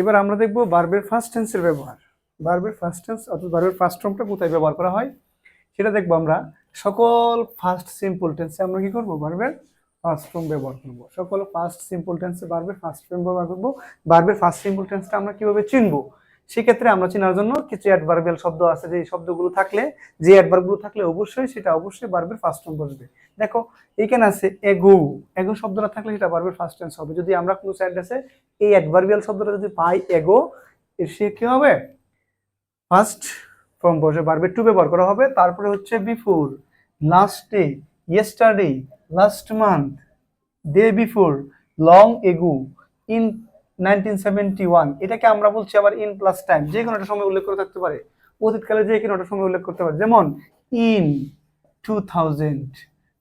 এবার আমরা দেখব বার্বের ফার্স্ট টেন্সের ব্যবহার। বার্বের ফার্স্ট টেন্স অর্থাৎ বার্বের ফার্স্ট ফর্মটা কোথায় ব্যবহার করা হয়? সেটা দেখব আমরা। সকল ফার্স্ট সিম্পল টেন্সে আমরা কি করব? বার্বের ফার্স্ট ফর্ম ব্যবহার করব। সকল ফার্স্ট সিম্পল টেন্সে বার্বের ফার্স্ট ফর্ম ব্যবহার করব। বার্বের ফার্স্ট সিম্পল টেন্সটা আমরা কীভাবে চিনবো? সেক্ষেত্রে আমরা চেনার জন্য কিছু অ্যাডভার্বিয়াল শব্দ আছে যে শব্দগুলো থাকলে, যে অ্যাডভার্বগুলো থাকলে অবশ্যই সেটা অবশ্যই বার্বের ফার্স্ট ফর্ম বসবে। দেখো, এইখানে আছে এগো এগো শব্দটা থাকলে সেটা বার্বের ফার্স্ট টেন্স হবে। যদি আমরা কোনো সেন্টেন্সে এই অ্যাডভার্বিয়াল শব্দটা যদি পাই এগো সে কি হবে? ফার্স্ট ফর্ম বসে বার্বের টু ব্যবহার করা হবে। তারপরে হচ্ছে before last day yesterday last month day before long ago in nineteen seventy one এটাকে আমরা বলছি আবার ইন প্লাস টাইম যে কোনো একটা সময় উল্লেখ করে থাকতে পারে, অতীতকালে যে কোনো একটা সময় উল্লেখ করতে পারে। যেমন ইন টু থাউজেন্ড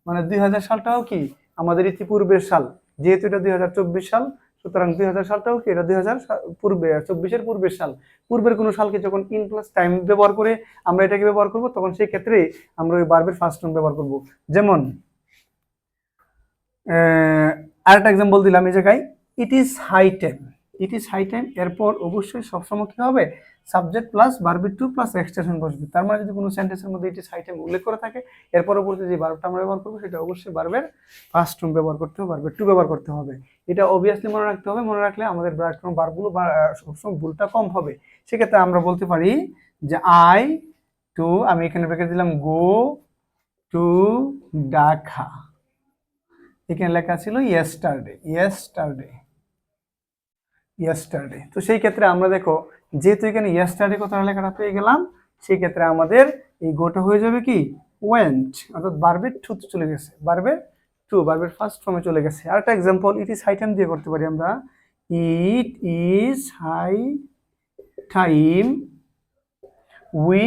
মানে দুই হাজার সালটাও কি? আমাদের ইতিপূর্বের সাল, যেহেতু এটা দুই হাজার চব্বিশ সাল, সুতরাং দুই হাজার সালটাও কি? এটা দুই হাজার পূর্বে চব্বিশের পূর্বের সাল। পূর্বের কোনো সালকে যখন ইন প্লাস টাইম ব্যবহার করে আমরা এটাকে ব্যবহার করব, তখন সেই ক্ষেত্রে আমরা ওই বার্বের ফার্স্ট টাইম ব্যবহার করব। যেমন আরেকটা এক্সাম্পল দিলাম এই জায়গায়। It is high time it is high time এরপর অবশ্যই সবসময় কী হবে? Subject plus verb two plus extension বসবে। তার মানে যদি কোনো সেন্টেন্সের মধ্যে ইট ইজ হাই টাইম উল্লেখ করে থাকে এর পরবর্তী যে বার্বটা আমরা ব্যবহার করব সেটা অবশ্যই বার্বের ফার্স্ট রুম ব্যবহার করতে হবে বার্বের টু ব্যবহার করতে হবে। এটা অবভিয়াসলি মনে রাখতে হবে। মনে রাখলে আমাদের ব্রাডক্রম বারগুলো বা আহ, সবসময় ভুলটা কম হবে। সেক্ষেত্রে আমরা বলতে পারি যে আই টু আমি এখানে ব্রেকে দিলাম গো টু ঢাকা এখানে লেখা ছিল ইয়েস্টারডে ইয়েস্টারডে ইয়েস্টারডে তো সেই ক্ষেত্রে আমরা দেখো, যেহেতু এখানে ইয়েস্টারডে কথাটা লেখাটা পেয়ে গেলাম, সেই ক্ষেত্রে আমাদের এই গোটা হয়ে যাবে কি? ওয়েন্ট অর্থাৎ বার্বের টু চলে গেছে। বার্বের টু বার্বের ফার্স্ট ফর্মে চলে গেছে। আর একটা example it is high time দিয়ে করতে পারি আমরা। It is high time we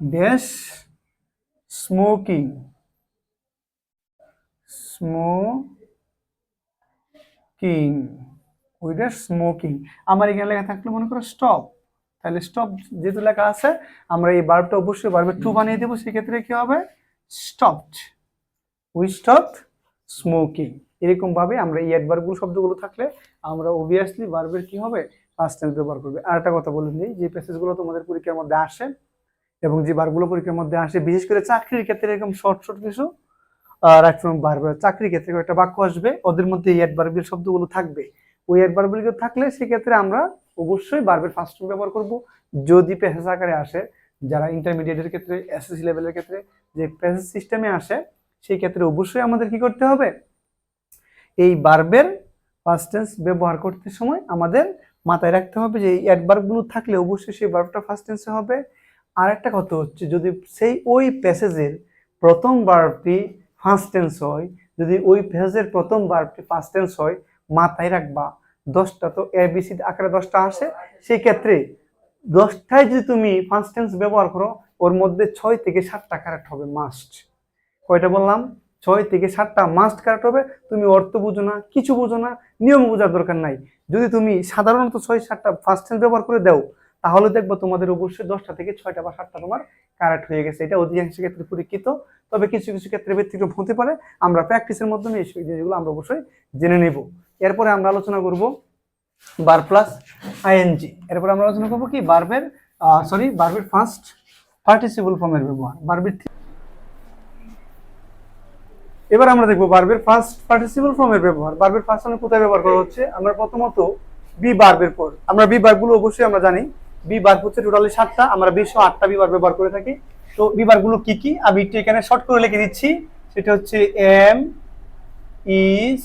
dash smoking smoking whether smoking আমার এখানে লেখা থাকলে মনে করো স্টপ তাহলে স্টপ যেহেতু লেখা আছে, আমরা এই বার্বটা অবশ্যই বার্বের টু বানিয়ে দেবো, সেক্ষেত্রে কি হবে? স্টপড উই স্টপ স্মোকিং এরকম ভাবে আমরা এই অ্যাডভার্বগুলো শব্দগুলো থাকলে আমরা অবভিয়াসলি বার্বের কি হবে? ফার্স্ট টেন্স ব্যবহার করবে। আর একটা কথা বলে নিই যে প্যাসেজগুলো তোমাদের পরীক্ষার মধ্যে আসে এবং যে বারগুলো পরীক্ষার মধ্যে আসে, বিশেষ করে চাকরির ক্ষেত্রে এরকম শর্ট শর্ট কিছু আর রাখছিলাম বারবার চাকরির ক্ষেত্রে একটা বাক্য আসবে, ওদের মধ্যে এই অ্যাডভার্বের শব্দগুলো থাকবে। ওই অ্যাডভার্বগুলো থাকলে সেক্ষেত্রে আমরা অবশ্যই বারবার ফার্স্ট টাইম ব্যবহার করব। যদি প্যাসেজ আকারে আসে, যারা ইন্টারমিডিয়েটের ক্ষেত্রে এসএসসি লেভেলের ক্ষেত্রে যে প্যাসেজ সিস্টেমে আসে, সেই ক্ষেত্রে অবশ্যই আমাদের কি করতে হবে? এই বার্বের ফার্স্ট টেন্স ব্যবহার করতে সময় আমাদের মাথায় রাখতে হবে যে এই অ্যাডভার্বগুলো থাকলে অবশ্যই সেই বার্বটা ফার্স্ট টেন্সে হবে। আর একটা কথা হচ্ছে, যদি সেই ওই প্যাসেজের প্রথম বার্বটি ফার্স্ট টেন্স হয়, যদি ওই প্যাসেজের প্রথম বার্বটি ফার্স্ট টেন্স হয় মাথায় রাখবা। দশটা তো এ বি সি আকারে দশটা আসে সেই ক্ষেত্রে দশটায় যদি তুমি ফার্স্ট টেন্স ব্যবহার করো, ওর মধ্যে ছয় থেকে সাতটা কারেক্ট হবে মাস্ট কয়টা বললাম? ছয় থেকে সাতটা মাস্ট কারেক্ট হবে। তুমি অর্থ বুঝো না, কিছু বুঝো না, নিয়ম বোঝার দরকার নাই। যদি তুমি সাধারণত ছয়, সাতটা ফার্স্ট টেন্স ব্যবহার করে দাও, তাহলে দেখব তোমাদের অবশ্যই দশটা থেকে ছয়টা বা সাতটা তোমার কারেক্ট হয়ে গেছে। এটা অধিকাংশ ক্ষেত্রে পরীক্ষিত, তবে কিছু কিছু ক্ষেত্রে ব্যতিক্রম হতে পারে। আমরা প্র্যাকটিসের মাধ্যমে এই জিনিসগুলো আমরা অবশ্যই জেনে নেব। এরপরে আমরা আলোচনা করব বার প্লাস আইএনজি। এরপরে আমরা আলোচনা করব কি? বার্বের সরি বার্বের ফার্স্ট পার্টিসিপল ফর্মের ব্যবহার। বার্বের এবার আমরা দেখব বার্বের ফার্স্ট পার্টিসিপল ফর্মের ব্যবহার। বার্বের ফার্স্ট ফর্মে কোথায় ব্যবহার করা হচ্ছে? আমরা প্রথমত বি বার্বের পর। আমরা বি বারগুলো অবশ্যই আমরা জানি। বি বার হচ্ছে টোটালি সাতটা। আমরা বিশো আটটা বি বার ব্যবহার করে থাকি। তো বি বারগুলো কি কি? আমি একটু এখানে শর্ট করে লিখে দিচ্ছি। সেটা হচ্ছে am is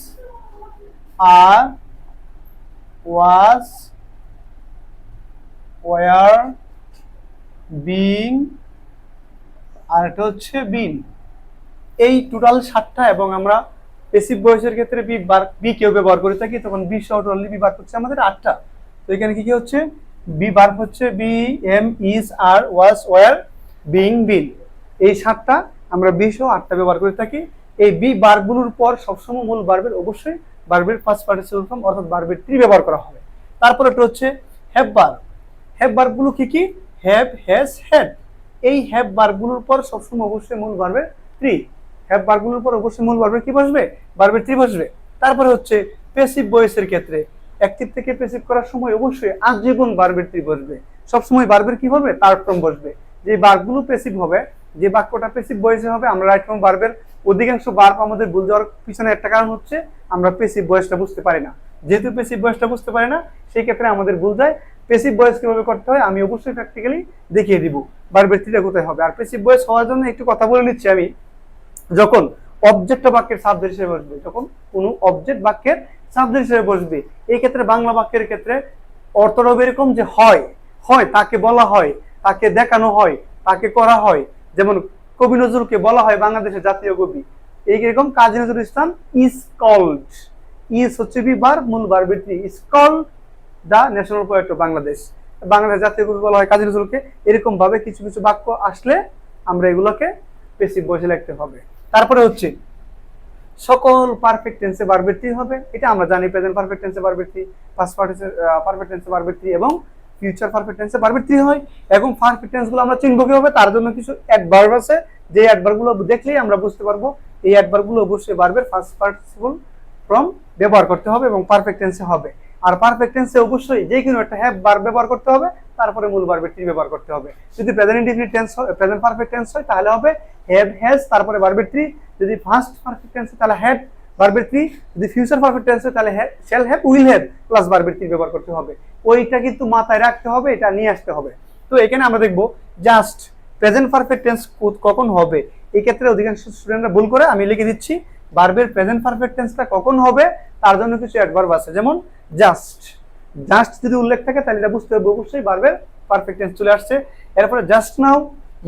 are was were being আর এটা হচ্ছে বিন এই টোটাল সাতটা এবং আমরা পেসিভ বয়সের ক্ষেত্রে বি বার বি কেউ ব্যবহার করে থাকি, তখন বি সহ টোটালি বি বার হচ্ছে আমাদের আটটা। তো এখানে কি কি হচ্ছে? বি বার হচ্ছে be am is are was were being been এই সাতটা আমরা বি সহ আটটা ব্যবহার করে থাকি। এই বি বারগুলোর পর সবসময় মূল বার্বের অবশ্যই বার্বের ফার্স্ট পার্টিসিপল ফর্ম অর্থাৎ বার্বের ত্রি ব্যবহার করা হবে। তারপর একটা হচ্ছে হ্যাভ বার হ্যাভ বারগুলো কি কি? হ্যাভ হ্যাজ হ্যাড এই হ্যাভ বারগুলোর পর সবসময় অবশ্যই মূল বার্বের ত্রি। হ্যাভ বারগুলোর পর অবশ্যই মূল বার্বের কি বসবে? বার্বের ত্রি বসবে। তারপরে হচ্ছে পেসিভ বয়েসের ক্ষেত্রে। অ্যাক্টিভ থেকে প্যাসিভ করার সময় অবশ্যই আজীবন বার্বের ত্রি বসবে। সবসময় বার্বের কি হবে তার ফর্ম বসবে। যে বার্বগুলো প্যাসিভ হবে, যে বাক্যটা প্যাসিভ বয়সে হবে, আমরা রাইট ফর্ম বার্বের অধিকাংশ বার্ব আমাদের ভুল যাওয়ার পিছনে একটা কারণ হচ্ছে আমরা পেসিভ বয়সটা বুঝতে পারি না। যেহেতু পেসিভ বয়সটা বুঝতে পারি না, সেই ক্ষেত্রে আমাদের ভুল যায়। পেসিভ বয়স কীভাবে করতে হয়, আমি অবশ্যই প্র্যাকটিক্যালি দেখিয়ে দিব। বার্বের ত্রিটা কোথায় হবে? আর পেসিভ বয়স হওয়ার জন্য একটু কথা বলে নিচ্ছি আমি। যখন অবজেক্ট বাক্যের সাবজেক্ট হিসেবে বসবে, যখন কোনো অবজেক্ট বাক্যের সাবজেক্ট হিসেবে বসবে, এই ক্ষেত্রে বাংলা বাক্যের ক্ষেত্রে অর্থটা হবে এরকম যে হয় হয়, তাকে বলা হয়, তাকে দেখানো হয়, তাকে করা হয়। যেমন কবি নজরুলকে বলা হয় বাংলাদেশের জাতীয় কবি। এই রকম Kazi Nazrul Islam is called is হচ্ছে বিবার, মূল বারবিটি is called the national poet of Bangladesh Bangladesh জাতীয় কবি বলা হয় কাজী নজরুলকে। এরকম ভাবে কিছু কিছু বাক্য আসলে আমরা এগুলোকে বেশি বসে লিখতে হবে। তারপরে হচ্ছে, সকল পারফেক্ট টেন্সে বারবেটি হবে। এটা আমরা জানি প্রেজেন্ট পারফেক্ট টেন্সে বারবেটি পাস্ট পারফেক্ট টেন্সে বারবেটি এবং ফিউচার পারফেক্ট টেন্সে বারবেটি হয় এবং পারফেক্টগুলো আমরা চিনব কীভাবে? তার জন্য কিছু অ্যাডভার্ব আছে। যে অ্যাডভার্বগুলো দেখলেই আমরা বুঝতে পারব এই অ্যাডভার্বগুলো অবশ্যই বারবের ফার্স্ট পার্টিসিপল ফ্রম ব্যবহার করতে হবে এবং পারফেক্ট টেন্সে হবে। আর পারফেক্ট টেন্সে অবশ্যই যে কোনো একটা হ্যাভ বার ব্যবহার করতে হবে, তারপরে মূল বারবের টি ব্যবহার করতে হবে। যদি প্রেজেন্ট ইনডিফিনিট টেন্স হয় প্রেজেন্ট পারফেক্ট টেন্স হয়, তাহলে হবে হ্যাভ হ্যাজ তারপরে বারবের ট্রি যদি ফার্স্ট পারফেক্ট টেন্স তাহলে হ্যাড বারবের ট্রি যদি ফিউচার পারফেক্ট টেন্স হয়, তাহলে shall have will have plus বারবের three ব্যবহার করতে হবে। ওইটা কিন্তু মাথায় রাখতে হবে, এটা নিয়ে আসতে হবে। তো এখানে আমরা দেখব জাস্ট প্রেজেন্ট পারফেক্ট টেন্স কখন হবে? এই ক্ষেত্রে অধিকাংশ স্টুডেন্টরা ভুল করে আমি লিখে দিচ্ছি বারবের প্রেজেন্ট পারফেক্ট টেন্সটা কখন হবে? তার জন্য কিছু অ্যাডভার্ব আছে, যেমন জাস্ট জাস্ট যদি উল্লেখ থাকে, তাহলে এটা বুঝতে হবে অবশ্যই বারবের পারফেক্ট টেন্স চলে আসছে। এরপরে just now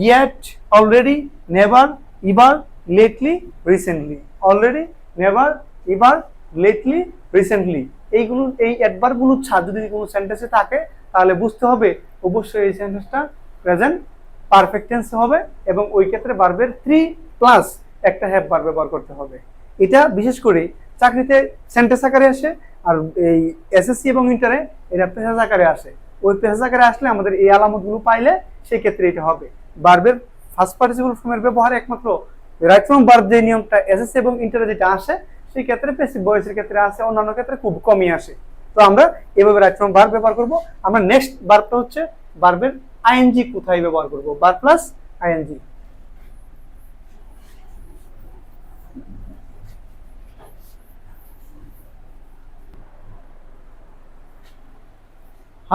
yet already never ever lately recently already never ever lately recently এইগুলো, এই অ্যাডভার্বগুলো ছাড় যদি কোনো সেন্টেন্সে থাকে, তাহলে বুঝতে হবে, অবশ্যই এই সেন্টেন্সটা প্রেজেন্ট পারফেক্ট টেন্স হবে এবং ওই ক্ষেত্রে বারবের থ্রি প্লাস একটা হ্যাভ বার ব্যবহার করতে হবে। এটা বিশেষ করে চাকরিতে সেন্টেন্স আকারে আসে আর এই এসএসসি এবং ইন্টারে এটা পেশাজ আকারে আসে। ওই পেশাজ আকারে আসলে আমাদের এই আলামতগুলো পাইলে সেই ক্ষেত্রে এটা হবে। বারবের ফার্স্ট পার্টিসিপল ফর্মের ব্যবহার একমাত্র রাইট ফ্রম বার্ব যে নিয়মটা এসএসসি এবং ইন্টারে যেটা আসে, সেই ক্ষেত্রে পেসিভ ভয়েসের ক্ষেত্রে আসে, অন্যান্য ক্ষেত্রে খুব কমই আসে। তো আমরা এভাবে রাইট ফ্রম বার্ব ব্যবহার করব। আমরা নেক্সট বার্বটা হচ্ছে বার্বের আইএনজি কোথায় ব্যবহার করব? বার প্লাস আইএনজি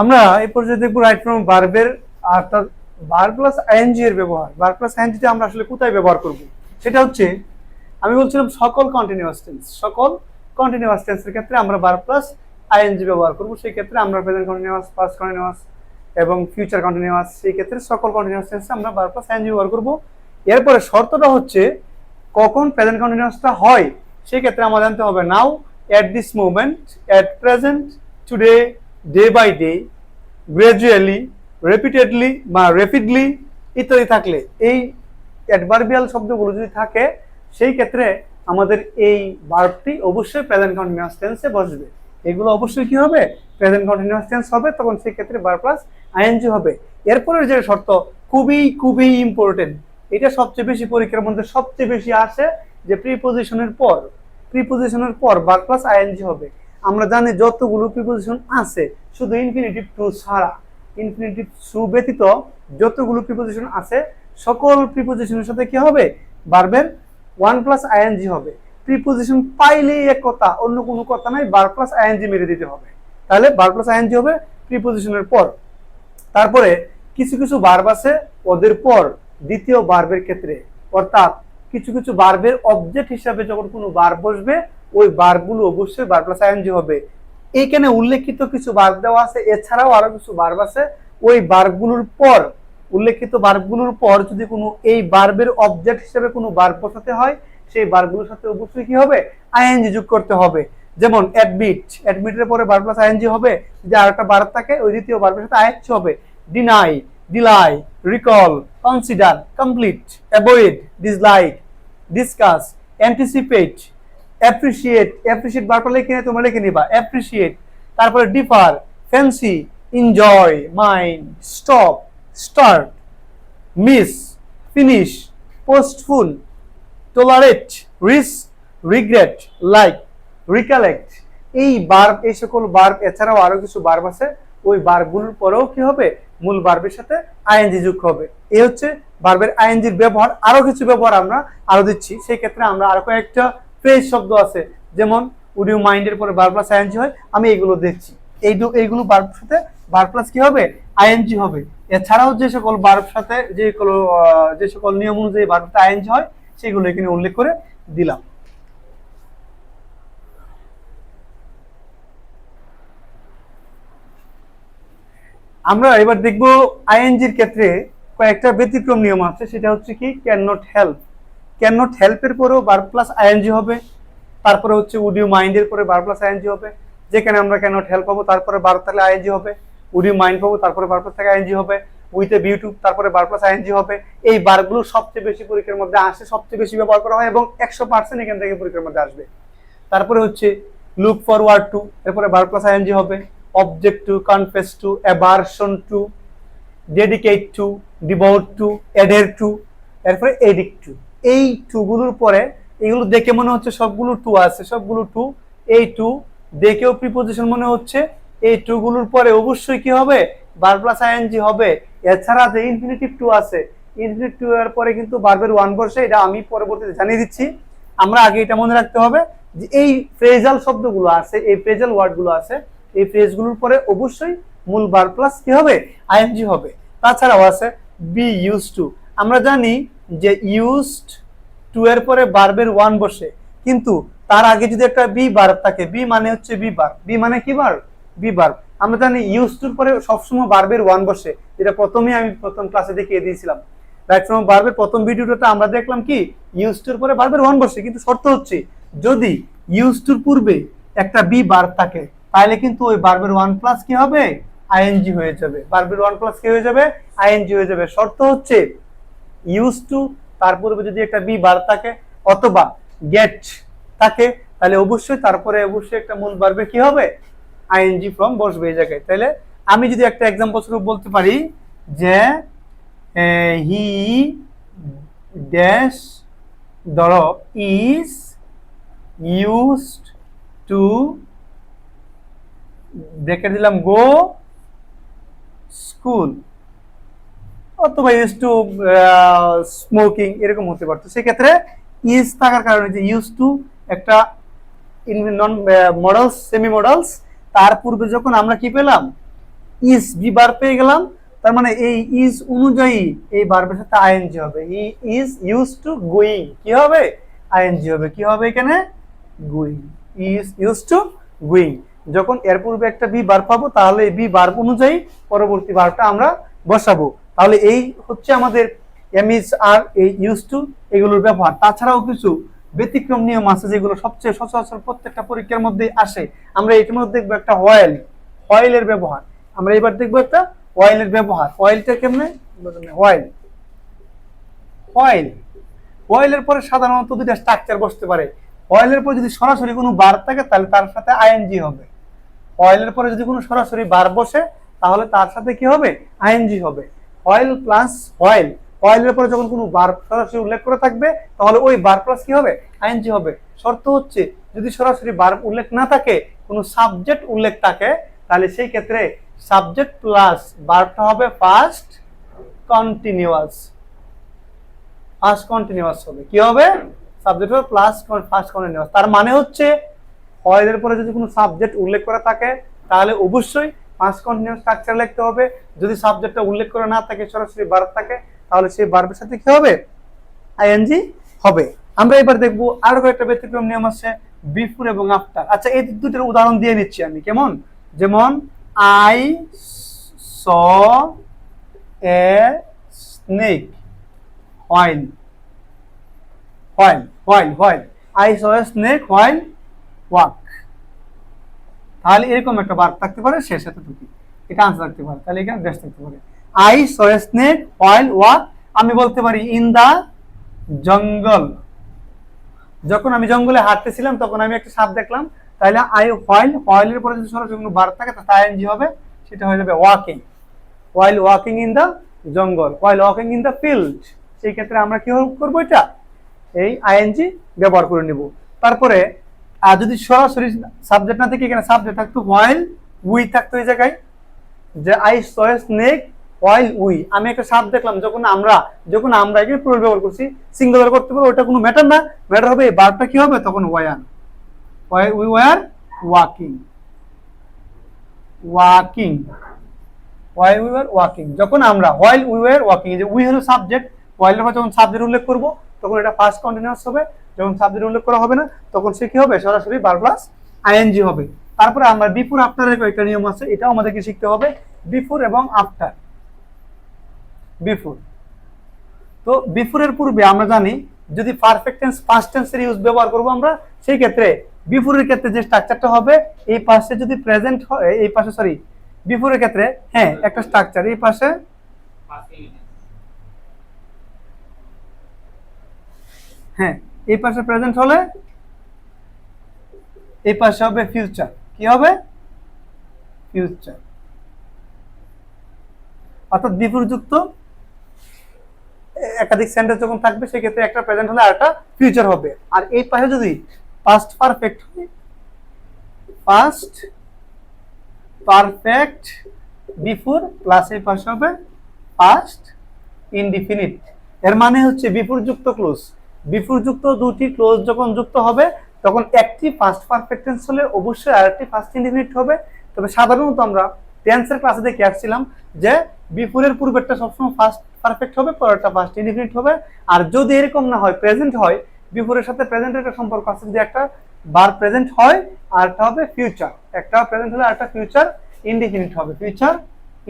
আমরা এই পর্যায়ে দেখব রাইট ফ্রম বার্বের অর্থাৎ বার প্লাস আইএনজি এর ব্যবহার। বার প্লাস আইএনজিটা আমরা আসলে কোথায় ব্যবহার করব? সেটা হচ্ছে, আমি বলছিলাম সকল কন্টিনিউয়াস টেন্স সকল কন্টিনিউয়াস টেন্সের ক্ষেত্রে আমরা বার প্লাস আইএনজি ব্যবহার করব, সেই ক্ষেত্রে আমরা প্রেজেন্ট কন্টিনিউয়াস পাস্ট কন্টিনিউয়াস এবং ফিউচার কন্টিনিউয়াস সেই ক্ষেত্রে সকল কন্টিনিউয়াস টেন্সে আমরা বার প্লাস আইএনজি ব্যবহার করব। এরপরে শর্তটা হচ্ছে, কখন প্রেজেন্ট কন্টিনিউয়াসটা হয়, সেই ক্ষেত্রে আমাদের জানতে হবে now at this moment at present today day by day gradually repeatedly বা রেপিডলি ইত্যাদি থাকলে, এই অ্যাডভার্বিয়াল শব্দগুলো যদি থাকে, সেই ক্ষেত্রে আমাদের এই ভার্বটি অবশ্যই প্রেজেন্ট কন্টিনিউয়াস টেন্সে বসবে। এগুলো অবশ্যই কি হবে? প্রেজেন্ট কন্টিনিউয়াস টেন্স হবে, তখন সেই ক্ষেত্রে বার প্লাস আইএনজি হবে। এরপরের যে শর্ত, খুবই খুবই ইম্পর্টেন্ট এটা সবচেয়ে বেশি পরীক্ষার মধ্যে সবচেয়ে বেশি আসে যে প্রিপোজিশনের পর। প্রিপোজিশনের পর বার প্লাস আইএনজি হবে। আমরা জানি যতগুলো প্রিপোজিশন আছে, শুধু ইনফিনিটিভ টু ছাড়া। ইনফিনিটিভ টু ব্যতীত যতগুলো প্রিপোজিশন আছে সকল প্রিপোজিশনের সাথে কি হবে? বারবের ওয়ান প্লাস আইএনজি হবে। প্রিপোজিশন পাইলেই এক কথা, অন্য কোনো কথা নাই বার প্লাস আইএনজি মেরে দিতে হবে। তাহলে বার প্লাস আইএনজি হবে প্রিপোজিশনের পর। তারপরে কিছু কিছু বার্ব আছে ওদের পর, দ্বিতীয় বার্বের ক্ষেত্রে। অর্থাৎ কিছু কিছু বার্বের অবজেক্ট হিসাবে যখন কোনো বার বসবে, ওই বারগুলো অবশ্যই বার প্লাস আইএনজি হবে। এইখানে উল্লেখিত কিছু বার্ব দেওয়া আছে, এছাড়াও আরও কিছু বার্ব আছে। ওই বার্বগুলোর পর উল্লেখিত বার্বগুলোর পর যদি কোনো এই বার্বের অবজেক্ট হিসেবে কোনো বার্ব বসাতে হয়, সেই বার্বগুলোর সাথে অবশ্যই কি হবে? আইএনজি যোগ করতে হবে। যেমন অ্যাডমিট অ্যাডমিটের পরে বার প্লাস আইএনজি হবে, যদি আর একটা বার্ব থাকে, ওই দ্বিতীয় বার্বের সাথে আইএনজি হবে। Deny delay recall consider complete avoid dislike discuss anticipate appreciate appreciate বারবার লিখে নিয়ে তোমরা লিখে নিবা। অ্যাপ্রিসিয়েট তারপরে defer fancy enjoy mind stop start miss finish postpone tolerate, risk, regret, like, recollect. এই বার্ব এই সকল বার্ব এছাড়াও আরও কিছু বার্ব আছে ওই বার্বগুলোর পরেও কি হবে? মূল বার্বের সাথে আইএনজি যুক্ত হবে। এই হচ্ছে বার্বের আইএনজির ব্যবহার। আরও কিছু ব্যবহার আমরা আরও দিচ্ছি। সেই ক্ষেত্রে আমরা আরও কয়েকটা ফ্রেজ শব্দ আছে। যেমন উডিও মাইন্ডের পরে বার প্লাস আইএনজি হয়। আমি এইগুলো দেখছি। এই এইগুলো বার্ব সাথে বার প্লাস কি হবে? আইএনজি হবে। এছাড়াও যে সকল বার্ব সাথে, যে সকল যে সকল নিয়ম অনুযায়ী বার্বটা আইএনজি হয়, সেগুলো এখানে উল্লেখ করে দিলাম। আমরা এবার দেখব আইএনজির ক্ষেত্রে কয়েকটা ব্যতিক্রম নিয়ম আছে, সেটা হচ্ছে কি can not help can not হেল্পের পরেও বার প্লাস আইএনজি হবে, তারপরে হচ্ছে উডিও মাইন্ডের পরে বার প্লাস আইএনজি হবে, যেখানে আমরা ক্যান নট হেল্প পাবো, তারপরে বার থাকলে আইএনজি হবে। উড মাইন্ড পাবো তারপরে বার প্লাস থেকে আইএনজি হবে, উইথ এ বিউটিউব, তারপরে বার প্লাস আইএনজি হবে। এই বারগুলো সবচেয়ে বেশি পরীক্ষার মধ্যে আসে, সবচেয়ে বেশি ব্যবহার করা হয় এবং একশো পার্সেন্ট এখান থেকে পরীক্ষার মধ্যে আসবে। তারপরে হচ্ছে লুক ফর ফরওয়ার্ড টু এরপরে বার প্লাস আইএনজি হবে object to confess to aversion to dedicate to devote to অ্যাডের টু এরপরে এডিক টু এই টুগুলোর পরে এগুলো দেখে মনে হচ্ছে সবগুলো টু আছে, সবগুলো টু এই টু দেখেও প্রিপোজিশন মনে হচ্ছে এই টু গুলোর পরে অবশ্যই কি হবে? বার প্লাস আইএনজি হবে। এছাড়া যে ইনফিনিটিভ টু আছে ইনফিনিটিভ টু এর পরে কিন্তু বারবের ওয়ান বসে, এটা আমি পরবর্তীতে জানিয়ে দিচ্ছি। আমরা আগে এটা মনে রাখতে হবে যে এই ফ্রেজাল শব্দগুলো আছে, এই ফ্রেজাল ওয়ার্ডগুলো আছে, এই ফ্রেজগুলোর পরে অবশ্যই মূল বার প্লাস কি হবে? আইএনজি হবে। তাছাড়াও আছে বি ইউজ টু আমরা জানি যে ইউজড টু এর পরে বার্বের ওয়ান বসে। কিন্তু তার আগে যদি একটা বি বার থাকে বি মানে হচ্ছে বি বার বি মানে কি বার বি আমরা জানি ইউজ টুর পরে সবসময় বার্বের ওয়ান বসে, যেটা প্রথমে আমি প্রথম ক্লাসে দেখিয়ে দিয়েছিলাম। রাইট ফ্রম বার্বের প্রথম ভিডিওটাতে আমরা দেখলাম কি ইউজ টুর পরে বার্বের ওয়ান বসে, কিন্তু শর্ত হচ্ছে, যদি ইউজ টুর পূর্বে একটা বি বার থাকে, তাহলে কিন্তু ওই বার্বের ওয়ান প্লাস কি হবে? আইএনজি হয়ে যাবে। বার্বের ওয়ান প্লাস কি হয়ে যাবে? আইএনজি হয়ে যাবে। শর্ত হচ্ছে ইউজ টু তার পূর্বে যদি একটা বি বার থাকে, অথবা গেট থাকে, তাহলে অবশ্যই তারপরে অবশ্যই একটা মূল বার্বে কি হবে? আইএনজি ফর্ম বসবে এই জায়গায়। তাহলে আমি যদি একটা এক্সাম্পল স্বরূপ বলতে পারি যে হি ড্যাশ ধরো ইজ ইউজড টু, ব্রেকেট দিলাম, গো স্কুল। অথবা ইউজ টু স্মোকিং, এরকম হতে পারতো। সেক্ষেত্রে ইজ থাকার কারণে যে ইউজ টু একটা নন মডেলস সেমি মডেলস তার পূর্বে যখন আমরা কি পেলাম? ইজ বি বার পেয়ে গেলাম, তার মানে এই ইজ অনুযায়ী এই বার্বের সাথে আইএনজি হবে। He is use to going কি হবে? আইএনজি হবে। কি হবে এখানে? Going is use to going যখন এর পূর্বে একটা বি বার পাবো, তাহলে বি বার অনুযায়ী পরবর্তী বারটা আমরা বসাবো। তাহলে এই হচ্ছে আমাদের এমইজ আর এই ইউজ টু এগুলোর ব্যবহার। তাছাড়াও কিছু ব্যতিক্রম নিয়ম আছে যেগুলো সবচেয়ে সচরাচর প্রত্যেকটা পরীক্ষার মধ্যে আসে। আমরা এটির মধ্যে দেখব একটা অয়েল অয়েলের ব্যবহার। আমরা এবার দেখব একটা অয়েলের ব্যবহার। অয়েলটা কেমনে? অয়েল অয়েল অয়েলের পরে সাধারণত দুইটা স্ট্রাকচার বসতে পারে। অয়েলের পরে যদি সরাসরি কোনো বার থাকে, তাহলে তার সাথে আইএনজি হবে। অয়েলের পরে যদি কোনো সরাসরি বার বসে, তাহলে তার সাথে কি হবে? আইএনজি হবে। অয়েল প্লাস অয়েল অয়েলের পরে যখন কোনো বার সরাসরি উল্লেখ করে থাকবে, তাহলে ওই বার প্লাস কি হবে? আইএনজি হবে। শর্ত হচ্ছে, যদি সরাসরি বার উল্লেখ না থাকে, কোনো সাবজেক্ট উল্লেখ থাকে, তাহলে সেই ক্ষেত্রে সাবজেক্ট প্লাস বারটা হবে ফার্স্ট কন্টিনিউয়াস ফার্স্ট কন্টিনিউয়াস হবে। কি হবে? সাবজেক্ট হবে প্লাস ফার্স্ট কন্টিনিউয়াস তার মানে হচ্ছে অয়েলের পরে যদি কোনো সাবজেক্ট উল্লেখ করা থাকে, তাহলে অবশ্যই ফার্স্ট কন্টিনিউয়াস স্ট্রাকচার লিখতে হবে। যদি সাবজেক্টটা উল্লেখ করা না থাকে, সরাসরি ভার্ব থাকে তাহলে সেই ভার্বের সাথে কি হবে? আইএনজি? হবে। আমরা এবার দেখব আরও কয়েকটা ব্যতিক্রম নিয়ম আছে বিফোর এবং আফটার। আচ্ছা এই দুটোর উদাহরণ দিয়ে নিচ্ছি আমি কেমন? যেমন I saw a snake while while while while I saw a snake while walk তাহলে এরকম একটা বার থাকতে পারে শেষ সাথে টুকি এটা আনসার থাকতে পারে তাহলে এখানে ড্যাশ থাকতে পারে। I saw snake while walk আমি বলতে পারি ইন দা জঙ্গল। যখন আমি জঙ্গলে হাঁটতেছিলাম, তখন আমি একটা সাপ দেখলাম। তাহলে আই হোয়াইল হোয়াইলের পরে যদি সরাসরি কোনো বার থাকে, তাহলে আইএনজি হবে, সেটা হয়ে যাবে walking. while walking in the jungle while walking in the field. সেই ক্ষেত্রে আমরা কি করব এটা? এই আইএনজি ব্যবহার করে নিব। তারপরে আর যদি সরাসরি সাবজেক্ট না থেকে, এখানে সাবজেক্ট থাকতো হোয়াইল উই থাকতো এই জায়গায়। যে I saw snake while we আমি একটা সাপ দেখলাম, যখন আমরা যখন আমরা এখানে প্লুরাল ব্যবহার করছি সিঙ্গুলার করতে পারব, ওটা কোনো ম্যাটার না। ম্যাটার হবে এই বারটা কি হবে? তখন when we were walking walking while we were walking যখন আমরা হোয়াইল উই ওয়ার ওয়াকিং যে উই হলো সাবজেক্ট হোয়াইল পর যখন সাবজেক্ট উল্লেখ করব, তখন এটা ফার্স্ট কন্টিনিউয়াস হবে। যখন সাবজেক্ট উল্লেখ করা হবে না, তখন সে কি হবে? সরাসরি বার প্লাস আইএনজি হবে। তারপরে আমরা বিফোর আফটারের কয়েকটা নিয়ম আছে, এটাও আমাদেরকে শিখতে হবে। বিফোর এবং আফটার বিফোর তো বিফোরের পূর্বে আমরা জানি যদি পারফেক্ট টেন্স পাস্ট টেন্সের ইউজ ব্যবহার করব আমরা, সেই ক্ষেত্রে বিফোরের ক্ষেত্রে যে স্ট্রাকচারটা হবে, এই পাশে যদি প্রেজেন্ট হয়, এই পাশে সরি বিফোরের ক্ষেত্রে হ্যাঁ একটা স্ট্রাকচার এই পাশে হ্যাঁ এই পাশে প্রেজেন্ট হলে, এই পাশে হবে ফিউচার কি হবে? ফিউচার অর্থাৎ বিপরযুক্ত একাধিক সেন্টেন্স যখন থাকবে, সেক্ষেত্রে একটা প্রেজেন্ট হলে আরেকটা ফিউচার হবে। আর এই পাশে যদি পাস্ট পারফেক্ট হয় পাস্ট পারফেক্ট বিফোর প্লাস এই পাশে হবে পাস্ট ইনডিফিনিট এর মানে হচ্ছে বিফোর যুক্ত ক্লোজ বিফোর যুক্ত দুটি ক্লোজ যখন যুক্ত হবে, তখন একটি ফার্স্ট পারফেক্ট টেন্স হলে অবশ্যই আরেকটি ফার্স্ট ইনডিফিনিট হবে। তবে সাধারণত আমরা টেন্সের ক্লাসে দেখে আসছিলাম যে বিফোরের পূর্বেরটা সবসময় ফার্স্ট পারফেক্ট হবে, পরেরটা ফার্স্ট ইনডিফিনিট হবে। আর যদি এরকম না হয় প্রেজেন্ট হয় বিফোরের সাথে প্রেজেন্টের একটা সম্পর্ক আছে, যদি একটা বার প্রেজেন্ট হয়, আর একটা হবে ফিউচার একটা প্রেজেন্ট হলে আরেকটা ফিউচার ইনডিফিনিট হবে। ফিউচার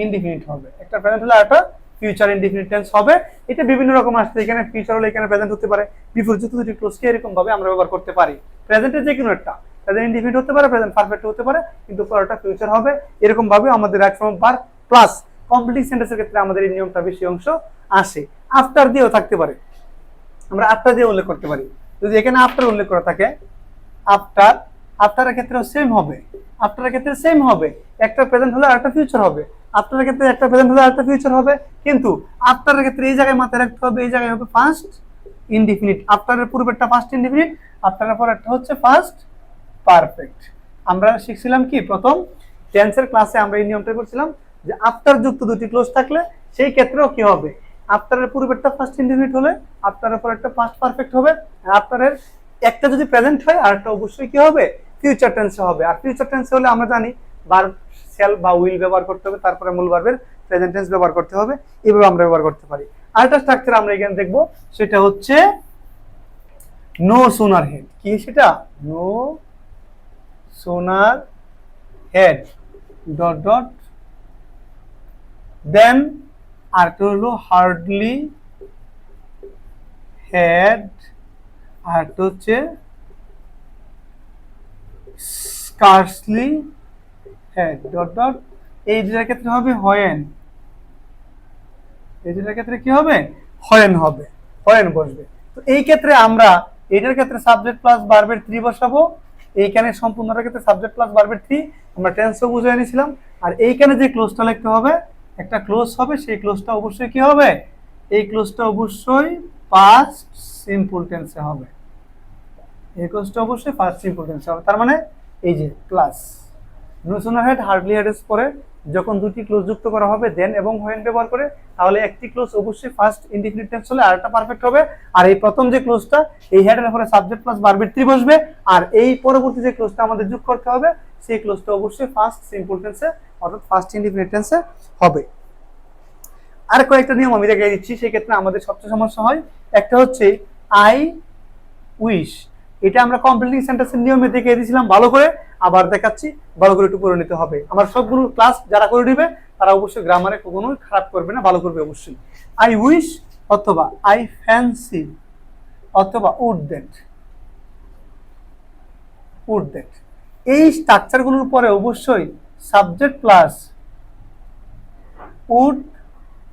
ইনডিফিনিট হবে। একটা প্রেজেন্ট হলে আরেকটা ফিউচার ইনডিফিনিট টেন্স হবে। এটা বিভিন্ন রকম আসছে। এখানে ফিউচার হলে এখানে প্রেজেন্ট হতে পারে। বিফোর যুক্ত দুটি ক্লোজকে এরকম ভাবে আমরা ব্যবহার করতে পারি। প্রেজেন্টের যে কোনো একটা। প্রেজেন্ট ইনডিফিনিট হতে পারে প্রেজেন্ট পারফেক্ট হতে পারে, কিন্তু পরেরটা ফিউচার হবে। এরকম ভাবে আমাদের এক সময় বার প্লাস কমপ্লিট সেন্টেন্সের ক্ষেত্রে আমাদের এই নিয়মটা বেশি অংশ আসে। আফটার দিয়েও থাকতে পারে। আমরা আফটার দিয়ে উল্লেখ করতে পারি। যদি এখানে আফটার উল্লেখ করা থাকে আফটার আফটারের ক্ষেত্রেও সেম হবে। আফটারের ক্ষেত্রে সেম হবে। একটা প্রেজেন্ট হলে আরেকটা ফিউচার হবে। আফটারের ক্ষেত্রে একটা প্রেজেন্ট হলে আরেকটা ফিউচার হবে। কিন্তু আফটারের ক্ষেত্রে এই জায়গায় মাথায় রাখতে হবে, এই জায়গায় হবে ফার্স্ট ইনডিফিনিট আফটারের পূর্বেরটা ফার্স্ট ইনডিফিনিট আফটারের পরেরটা হচ্ছে ফার্স্ট পারফেক্ট। আমরা শিখছিলাম কি? প্রথম টেন্সের ক্লাসে আমরা এই নিয়মটা করছিলাম যে আফটার যুক্ত দুটি ক্লোজ থাকলে সেই ক্ষেত্রেও কি হবে? আফটারের পূর্বেরটা ফার্স্ট ইনডিফিনিট হলে আফটারের পরেরটা ফার্স্ট পারফেক্ট হবে। আফটারের একটা যদি প্রেজেন্ট হয়, আর একটা অবশ্যই কি হবে? ফিউচার টেন্সে হবে। আর ফিউচার টেন্সে হলে আমরা জানি বার সেল বা উইল ব্যবহার করতে হবে, তারপরে মূল ভার্বের প্রেজেন্ট টেন্স ব্যবহার করতে হবে। এইভাবে আমরা ব্যবহার করতে পারি। আরেকটা স্ট্রাকচার আমরা এখানে দেখব, সেটা হচ্ছে নো সোনার হেড কি সেটা? No sooner head dot dot দেন আরেকটা হলো হার্ডলি হেড আরেকটা হচ্ছে স্কার্সলি হেড ডট ডট এই দুটার ক্ষেত্রে হবে হয়েন। এই দুটার ক্ষেত্রে কি হবে? হয়েন হবে, হয়েন বসবে। তো এই ক্ষেত্রে আমরা, এটার ক্ষেত্রে সাবজেক্ট প্লাস বারবের থ্রি বসাবো। এইখানে সম্পূর্ণটা ক্ষেত্রে সাবজেক্ট প্লাস বারবের থ্রি আমরা টেন্সও বুঝে নিয়েছিলাম। আর এইখানে যে ক্লোজটা লিখতে হবে, একটা ক্লোজ হবে, সেই ক্লোজটা অবশ্যই কি হবে? এই ক্লোজটা অবশ্যই পাস্ট সিম্পল টেন্সে হবে। এই ক্লোজটা অবশ্যই ফার্স্ট সিম্পল টেন্সে হবে। তার মানে এই যে plus no sooner had hardly হেডেস পরে যখন দুটি ক্লোজ যুক্ত করা হবে দেন এবং হোয়েন ব্যবহার করে, তাহলে একটি ক্লোজ অবশ্যই ফার্স্ট ইনডিফিনিট টেন্স হলে আরেকটা পারফেক্ট হবে। আর এই প্রথম যে ক্লোজটা এই হেডের পরে সাবজেক্ট প্লাস বারবের থ্রি বসবে। আর এই পরবর্তী যে ক্লোজটা আমাদের যোগ করতে হবে, সেই ক্লোজটা অবশ্যই ফার্স্ট সিম্পল টেন্সে অর্থাৎ ফার্স্ট ইনডিফিনিট টেন্সে হবে। আর কয়েকটা নিয়ম আমি দেখিয়ে দিচ্ছি, সেক্ষেত্রে আমাদের সবচেয়ে সমস্যা হয়। একটা হচ্ছে আই উইশ এটা আমরা কমপ্লিটিং সেন্টেন্সের নিয়মে দেখিয়ে দিয়েছিলাম, ভালো করে। আবার দেখাচ্ছি, ভালো করে একটু করে নিতে হবে। আমার সবগুলো ক্লাস যারা করে দিবে তারা অবশ্যই গ্রামারে কখনোই খারাপ করবে না, ভালো করবে অবশ্যই। আই উইশ অথবা আই ফ্যান্সি অথবা উড দ্যাট উড দ্যাট এই স্ট্রাকচারগুলোর পরে অবশ্যই সাবজেক্ট প্লাস উড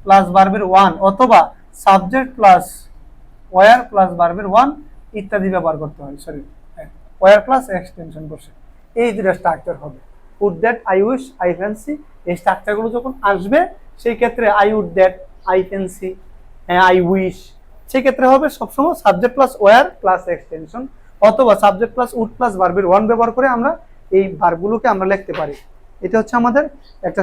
প্লাস বার্বের ওয়ান অথবা সাবজেক্ট প্লাস ওয়ার প্লাস বার্বের ওয়ান ইত্যাদি ব্যবহার করতে হয় সরি ওয়ার প্লাস এক্সটেনশন বসে। এই দুটা স্ট্রাকচার হবে। Would that I wish I fancy এই স্ট্রাকচারগুলো যখন আসবে, সেই ক্ষেত্রে I would that I fancy I wish সেই ক্ষেত্রে হবে সবসময় subject plus were plus extension অথবা সাবজেক্ট প্লাস উড প্লাস ভার্বের ওয়ান ব্যবহার করে আমরা এই ভার্বগুলোকে আমরা লিখতে পারি। এটা হচ্ছে আমাদের একটা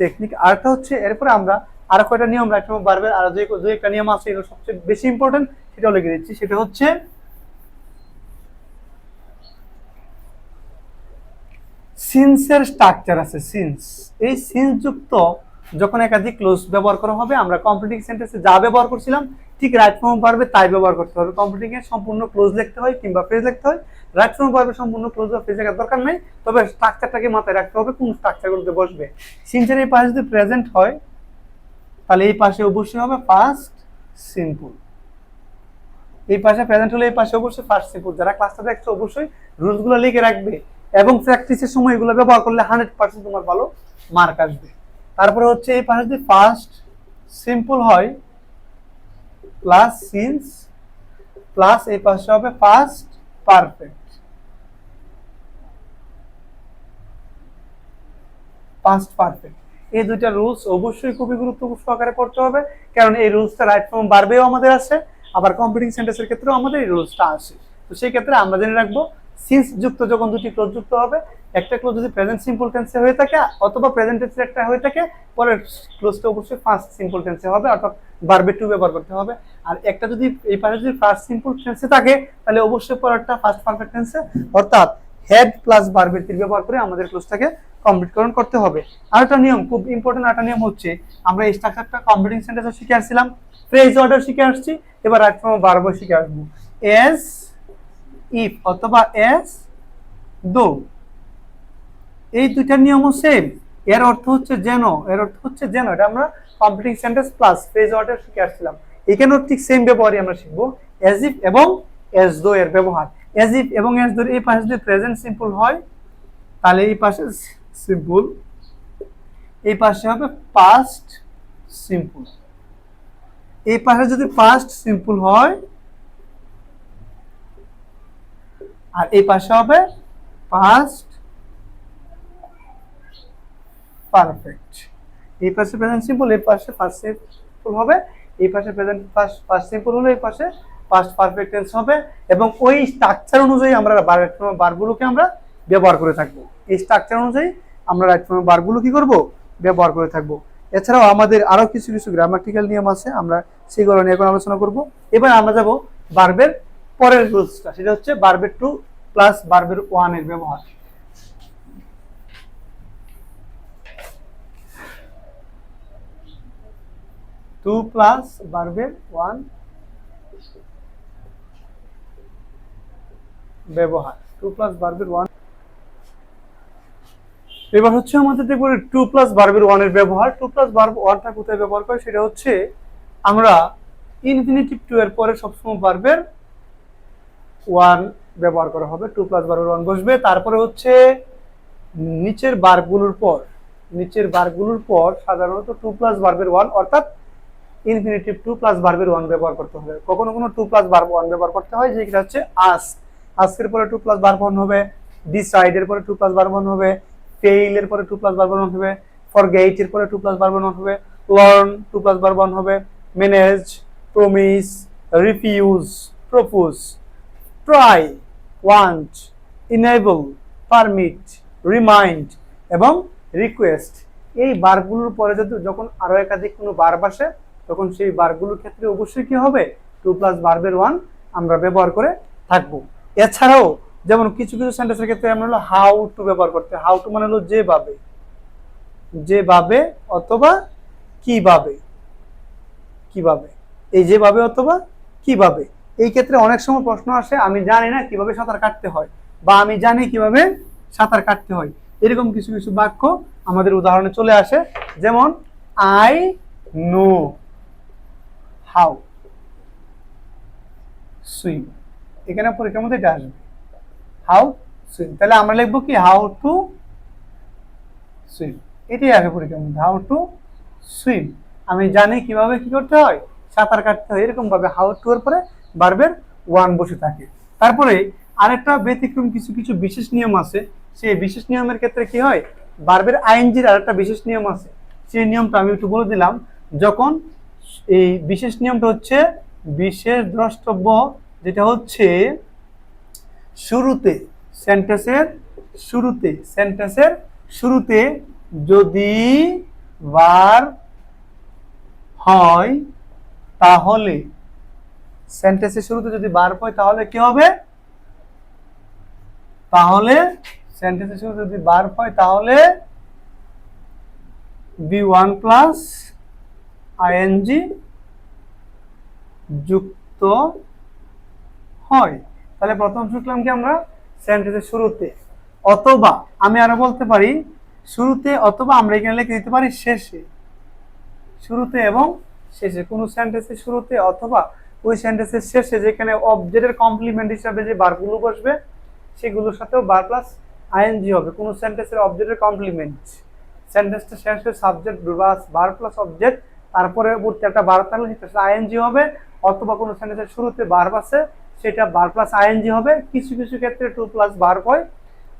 টেকনিক আরেকটা হচ্ছে এরপরে আমরা আরও কয়টা নিয়ম রাখতে ভার্বের আর যে একটা নিয়ম আছে এটা সবচেয়ে বেশি ইম্পর্টেন্ট সেটাও লিখে দিচ্ছি। সেটা হচ্ছে সিন্সের স্ট্রাকচার আছে, সিন্স। এই সিন্স যুক্ত যখন একাধিক ক্লোজ ব্যবহার করা হবে, আমরা কমপ্লিটিং সেন্টেন্সে যা ব্যবহার করছিলাম, ঠিক রাইট ফর্ম পারবে তাই ব্যবহার করতে হবে। কমপ্লিটিং সম্পূর্ণ ক্লোজ লিখতে হয় কিংবা ফ্রেজ লিখতে হয়। রাইট ফর্ম পারবে সম্পূর্ণ ক্লোজ বা ফ্রেজ লেখার দরকার নেই, তবে স্ট্রাকচারটাকে মাথায় রাখতে হবে কোন স্ট্রাকচারগুলোতে বসবে। সিন্সের এই পাশে যদি প্রেজেন্ট হয়, তাহলে এই পাশে অবশ্যই হবে ফার্স্ট সিম্পল এই পাশে প্রেজেন্ট হলে এই পাশে অবশ্যই ফার্স্ট সিম্পল যারা ক্লাসটা দেখছে, অবশ্যই রুলসগুলো লিখে রাখবে। এবং প্র্যাকটিসের সময় এগুলো ব্যবহার করলে হান্ড্রেড পার্সেন্ট তোমার ভালো মার্ক আসবে। তারপরে হচ্ছে এই পাশে যদি ফার্স্ট সিম্পল হয় প্লাস সিন্স প্লাস এই পাশে হবে ফার্স্ট পারফেক্ট পাস্ট পারফেক্ট এই দুইটা রুলস অবশ্যই খুবই গুরুত্বপূর্ণ সহকারে পড়তে হবে, কারণ এই রুলসটা রাইট ফর্ম বাড়বেও আমাদের আছে, আবার কম্পিটিং সেন্টেন্সের ক্ষেত্রেও আমাদের এই রুলসটা আসে তো সেই ক্ষেত্রে আমরা জেনে রাখব সিন্স যুক্ত, যখন দুটি ক্লোজ যুক্ত হবে, একটা ক্লোজ যদি প্রেজেন্ট সিম্পল টেন্সে হয়ে থাকে, অথবা প্রেজেন্ট টেন্সের একটা হয়ে থাকে, পরের ক্লোজটা অবশ্যই ফার্স্ট সিম্পল টেন্সে হবে, অর্থাৎ বারবে টু ব্যবহার করতে হবে। আর একটা যদি এই পাশে যদি ফার্স্ট সিম্পল টেন্সে থাকে, তাহলে অবশ্যই পরেরটা ফার্স্ট পারফেক্ট টেন্সে অর্থাৎ হেড প্লাস বারবের তীর ব্যবহার করে আমাদের ক্লোজটাকে কমপ্লিটকরণ করতে হবে। আর একটা নিয়ম, খুব ইম্পর্টেন্ট একটা নিয়ম হচ্ছে, আমরা এই স্ট্রাকচারটা কমপ্লিটিং সেন্টেন্সও শিখে আসছিলাম ফ্রেজ অর্ডার শিখে আসছি, এবার রাইট ফর্ম বারবার শিখে আসব। এস ইফ অথবা এস দো এই দুইটা নিয়মও সেম এর অর্থ হচ্ছে যেন, এর অর্থ হচ্ছে যেন, এটা আমরা completing sentence plus phrase order শিখে আসছিলাম। এখানেও ঠিক সেম ব্যবহারই আমরা শিখব। এজ ইফ এবং এস দো এর ব্যবহার। এজ ইফ এবং এস দো এই পাশে যদি প্রেজেন্ট সিম্পল হয়, তাহলে এই পাশে সিম্পল এই পাশে হবে পাস্ট সিম্পল এই পাশে যদি পাস্ট সিম্পল হয় আর এই পাশে হবে পাস্ট পারফেক্ট এই পাশে প্রেজেন্ট সিম্পল এই পাশে ফার্স্ট সিম্পল হবে, এই পাশে প্রেজেন্ট ফার্স্ট ফার্স্ট সিম্পল হলে, এই পাশে পাস্ট পারফেক্ট টেন্স হবে এবং ওই স্ট্রাকচার অনুযায়ী আমরা বারগুলোকে আমরা ব্যবহার করে থাকব। এই স্ট্রাকচার অনুযায়ী আমরা রাইট ফর্মে বারগুলো কি করব? ব্যবহার করে থাকব। এছাড়াও আমাদের আরও কিছু কিছু গ্রামাটিক্যাল নিয়ম আছে, আমরা সেগুলো নিয়ে এখন আলোচনা করব। এবার আমরা যাব বারবের পরের রুলসটা, সেটা হচ্ছে বারবের টু প্লাস বারবের ওয়ানের ব্যবহার। টু প্লাস বারবের ওয়ান ব্যবহার। টু প্লাস বারবের ওয়ান এবার হচ্ছে আমাদের দেখব টু প্লাস বারবের ওয়ানের ব্যবহার। টু প্লাস বার্ব ওয়ানটা কোথায় ব্যবহার করে? সেটা হচ্ছে আমরা ইনফিনিটিভ টু এর পরে সবসময় বার্বের ওয়ান ব্যবহার করা হবে টু প্লাস বার্বের ওয়ান বসবে। তারপরে হচ্ছে নিচের বারগুলোর পর, নিচের বারগুলোর পর সাধারণত টু প্লাস বার্বের ওয়ান অর্থাৎ ইনফিনিটিভ টু প্লাস বার্বের ওয়ান ব্যবহার করতে হবে। কখনো কোনো টু প্লাস বার্ব ওয়ান ব্যবহার করতে হয়, যেটা হচ্ছে আস আজকের পরে টু প্লাস বার্ব ওয়ান হবে ডিসাইডের পরে টু প্লাস বার্ব ওয়ান হবে ফেইল এর পরে টু প্লাস বারবার ওয়ান হবে ফরগেট এর পরে টু প্লাস বারবার ওয়ান হবে learn to plus verb one হবে manage promise refuse propose try want enable permit remind এবং রিকোয়েস্ট এই বারগুলোর পরে যদি যখন আরও একাধিক কোনো বার বসে তখন সেই বারগুলোর ক্ষেত্রে অবশ্যই কি হবে? টু প্লাস বারবের ওয়ান আমরা ব্যবহার করে থাকব। এছাড়াও যেমন কিছু কিছু সেন্টেন্সের ক্ষেত্রে আমরা হলো হাউ টু ব্যবহার করতে হাউ টু মানে হলো যেভাবে যেভাবে অথবা কীভাবে কীভাবে এই যেভাবে অথবা কীভাবে এই ক্ষেত্রে অনেক সময় প্রশ্ন আসে, আমি জানি না কীভাবে সাঁতার কাটতে হয় বা আমি জানি কীভাবে সাঁতার কাটতে হয়। এরকম কিছু কিছু বাক্য আমাদের উদাহরণে চলে আসে, যেমন, আই নো হাউ সুইম। এখানে পরীক্ষার মধ্যে এটা আসবে, হাউ সুইম। তাহলে আমরা লিখব কি, হাউ টু সুইম। এটাই আসে পরীক্ষার মধ্যে, হাউ টু সুইম। আমি জানি কীভাবে কি করতে হয়, সাঁতার কাটতে হয় এরকম ভাবে হাউ টু এর পরে বারবের ওয়ান বসে থাকে। তারপরে আরেকটা ব্যতিক্রম কিছু কিছু বিশেষ নিয়ম আছে। সেই বিশেষ নিয়মের ক্ষেত্রে কি হয়? বার্বের আইনজির আরেকটা বিশেষ নিয়ম আছে। সেই নিয়মটা আমি একটু বলে দিলাম। যখন এই বিশেষ নিয়মটা হচ্ছে বিশেষ দ্রষ্টব্য, যেটা হচ্ছে শুরুতে, সেন্টেন্সের শুরুতে সেন্টেন্সের শুরুতে যদি বার হয়, তাহলে সেন্টেন্সের শুরুতে যদি বার হয় তাহলে কি হবে? তাহলে সেন্টেন্সের শুরুতে যদি বার হয় তাহলে বি ওয়ান প্লাস আইএনজি যুক্ত হয়। তাহলে প্রথম শুনলাম কি আমরা? সেন্টেন্সের শুরুতে। অথবা আমি আরও বলতে পারি, শুরুতে অথবা আমরা এখানে লিখে দিতে পারি শেষে। শুরুতে এবং শেষে। কোনো সেন্টেন্সের শুরুতে অথবা ওই সেন্টেন্সের শেষে যেখানে অবজেক্টের কমপ্লিমেন্ট হিসাবে যে বারগুলো বসবে, সেগুলোর সাথেও বার প্লাস আইএনজি হবে। কোনো সেন্টেন্সের অবজেক্টের কমপ্লিমেন্ট সেন্টেন্সটা শেষে সাবজেক্ট প্লাস বার প্লাস অবজেক্ট তারপরে একটা বার থাকলে সেটা আইএনজি হবে, অথবা কোনো সেন্টেন্সের শুরুতে বার আছে, সেটা বার প্লাস আইএনজি হবে। কিছু কিছু ক্ষেত্রে টু প্লাস বার হয়।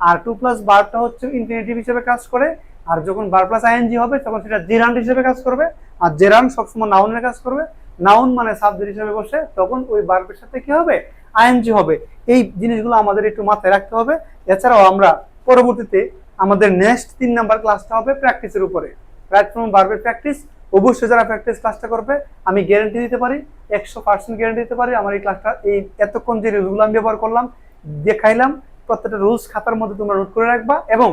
আর টু প্লাস বারটা হচ্ছে ইনফিনিটিভ হিসেবে কাজ করে। আর যখন বার প্লাস আইএনজি হবে, তখন সেটা জেরান্ড হিসেবে কাজ করবে। আর জেরান্ড সবসময় নাউনের কাজ করবে। নাউন মানে সাবজেক্ট হিসেবে বসে, তখন ওই বার্বের সাথে কি হবে? আইএনজি হবে। এই জিনিসগুলো আমাদের একটু মাথায় রাখতে হবে। এছাড়াও আমরা পরবর্তীতে আমাদের নেক্সট তিন নাম্বার ক্লাসটা হবে প্র্যাকটিসের উপরে। রাইট ফ্রম বার্বের প্র্যাকটিস অবশ্যই যারা প্র্যাকটিস ক্লাসটা করবে, আমি গ্যারান্টি দিতে পারি, একশো পার্সেন্ট গ্যারান্টি দিতে পারি, আমার এই ক্লাসটা এই এতক্ষণ যে রুলগুলো আমি ব্যবহার করলাম, দেখাইলাম, প্রত্যেকটা রুলস খাতার মধ্যে তোমরা নোট করে রাখবা এবং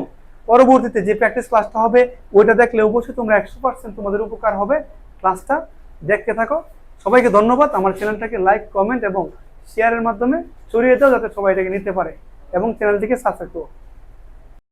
পরবর্তীতে যে প্র্যাকটিস ক্লাসটা হবে, ওইটা দেখলে অবশ্যই তোমরা একশো পার্সেন্ট তোমাদের উপকার হবে। ক্লাসটা দেখতে থাকো। সবাইকে ধন্যবাদ। আমার চ্যানেলটাকে লাইক কমেন্ট এবং শেয়ারের মাধ্যমে ছড়িয়ে দাও যাতে সবাই এটাকে নিতে পারে এবং চ্যানেলটিকে সাবস্ক্রাইব করো।